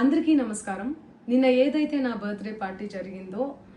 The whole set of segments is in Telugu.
అందరికీ నమస్కారం. నిన్న ఏదైతే నా బర్త్డే పార్టీ జరిగిందో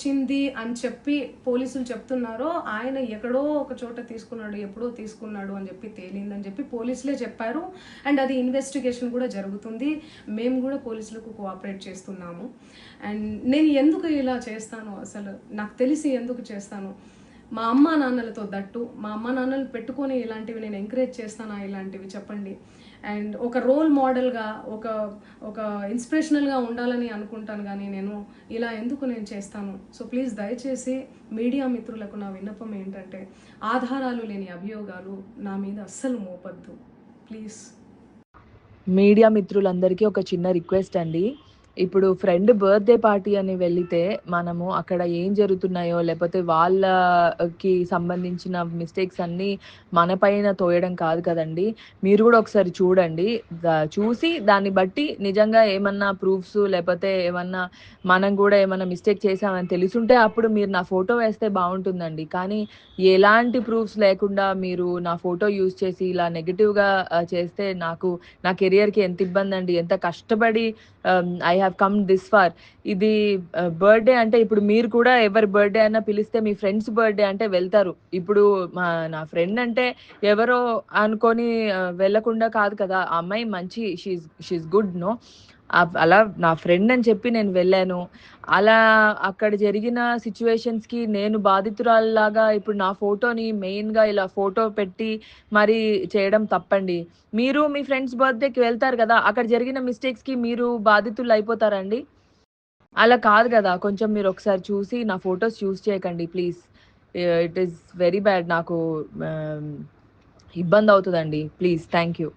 వచ్చింది అని చెప్పి పోలీసులు చెప్తున్నారో ఆయన ఎక్కడో ఒక చోట తీసుకున్నాడు ఎప్పుడో తీసుకున్నాడు అని చెప్పి తేలిందని చెప్పి పోలీసులే చెప్పారు. అండ్ అది ఇన్వెస్టిగేషన్ కూడా జరుగుతుంది. మేము కూడా పోలీసులకు కోఆపరేట్ చేస్తున్నాము. అండ్ నేను ఎందుకు ఇలా చేస్తాను? అసలు నాకు తెలిసి ఎందుకు చేస్తాను? మా అమ్మ నాన్నలతో దట్టు మా అమ్మ నాన్నలు పెట్టుకొని ఇలాంటివి నేను ఎంకరేజ్ చేస్తానా ఇలాంటివి చెప్పండి. అండ్ ఒక రోల్ మోడల్గా ఒక ఒక ఇన్స్పిరేషనల్గా ఉండాలని అనుకుంటాను కానీ నేను ఇలా ఎందుకు నేను చేస్తాను? సో ప్లీజ్ దయచేసి మీడియా మిత్రులకు నా విన్నపం ఏంటంటే ఆధారాలు లేని అభియోగాలు నా మీద అస్సలు మోపద్దు. ప్లీజ్ మీడియా మిత్రులందరికీ ఒక చిన్న రిక్వెస్ట్ అండి. ఇప్పుడు ఫ్రెండ్ బర్త్డే పార్టీ అని వెళితే మనము అక్కడ ఏం జరుగుతున్నాయో లేకపోతే వాళ్ళకి సంబంధించిన మిస్టేక్స్ అన్నీ మన పైన తోయడం కాదు కదండి. మీరు కూడా ఒకసారి చూడండి. చూసి దాన్ని బట్టి నిజంగా ఏమన్నా ప్రూఫ్స్ లేకపోతే ఏమన్నా మనం కూడా ఏమన్నా మిస్టేక్ చేసామని తెలుసుంటే అప్పుడు మీరు నా ఫోటో వేస్తే బాగుంటుందండి. కానీ ఎలాంటి ప్రూఫ్స్ లేకుండా మీరు నా ఫోటో యూజ్ చేసి ఇలా నెగిటివ్గా చేస్తే నాకు నా కెరియర్కి ఎంత ఇబ్బంది అండి ఎంత కష్టపడి I have come this far ఇది uh, బర్త్డే అంటే ఇప్పుడు మీరు కూడా ఎవరి బర్త్డే అయినా పిలిస్తే మీ ఫ్రెండ్స్ బర్త్డే అంటే వెళ్తారు. ఇప్పుడు మా నా ఫ్రెండ్ అంటే ఎవరో అనుకొని uh, వెళ్ళకుండా కాదు కదా. ఆ అమ్మాయి మంచి షీజ్ షీఈ్ గుడ్ నో అలా నా ఫ్రెండ్ అని చెప్పి నేను వెళ్ళాను. అలా అక్కడ జరిగిన సిచ్యువేషన్స్కి నేను బాధితురాల్లాగా ఇప్పుడు నా ఫోటోని మెయిన్గా ఇలా ఫోటో పెట్టి మరి చేయడం తప్పండి. మీరు మీ ఫ్రెండ్స్ బర్త్డేకి వెళ్తారు కదా అక్కడ జరిగిన మిస్టేక్స్కి మీరు బాధితులు అయిపోతారండి అలా కాదు కదా కొంచెం మీరు ఒకసారి చూసి నా ఫొటోస్ యూస్ చేయకండి please. It is very bad నాకు ఇబ్బంది అవుతుందండి. Please thank you.